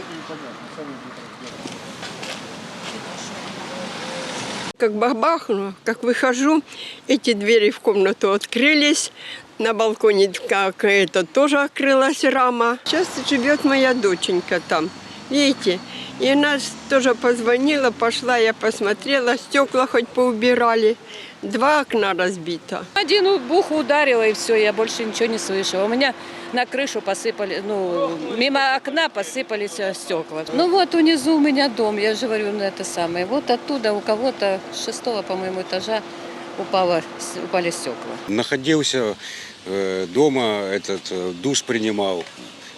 непонятно, сами будут Как бахбахнуло, как выхожу, эти двери в комнату открылись. На балконе как это тоже открылась рама. Сейчас живет моя доченька там. Видите? И она тоже позвонила, пошла, я посмотрела, стекла хоть поубирали. Два окна разбито. Один бух ударила и все, я больше ничего не слышала. У меня на крышу посыпали, ну, мимо окна посыпались э, стекла. Ну вот внизу у меня дом, я же говорю, ну это самое. Вот оттуда у кого-то с шестого, по-моему, этажа упало, упали стекла. Находился э, дома, этот э, душ принимал.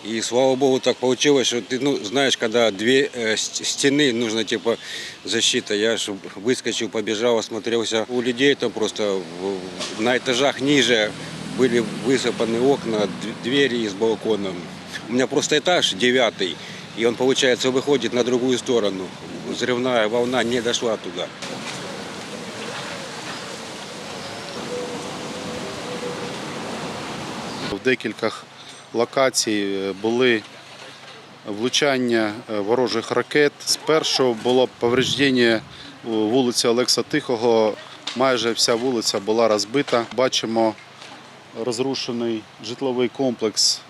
И слава богу, так получилось, что ты ну, знаешь, когда две э, ст- стены нужно типа защита. Я ж выскочил, побежал, осмотрелся. У людей там просто в- на этажах ниже были высыпаны окна, двери с балконом. У меня просто этаж девятый, и он, получается, выходит на другую сторону. Взрывная волна не дошла туда. В декількох локацій е, були влучання е, ворожих ракет. Спершу було повреждення вулиці Олекса Тихого. Майже вся вулиця була розбита. Бачимо розрушений житловий комплекс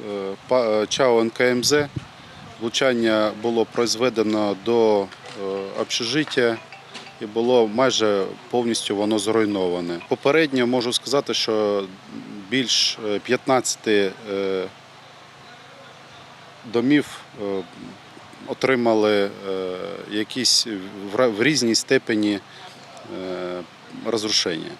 е, е, ЧАО НКМЗ. Влучання було произведено до е, общежиття і було майже повністю воно зруйноване. Попередньо можу сказати, що більш е, 15 е, домів е, отримали е, якісь в різній степені е, розрушення.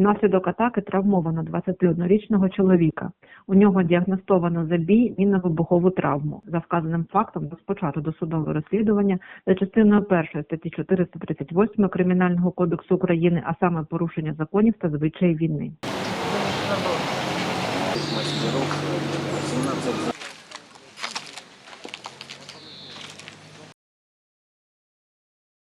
Внаслідок атаки травмовано 21-річного чоловіка. У нього діагностовано забій мінно-вибухову травму. За вказаним фактом розпочато досудове розслідування за частиною 1 статті 438 Кримінального кодексу України, а саме порушення законів та звичаїв війни.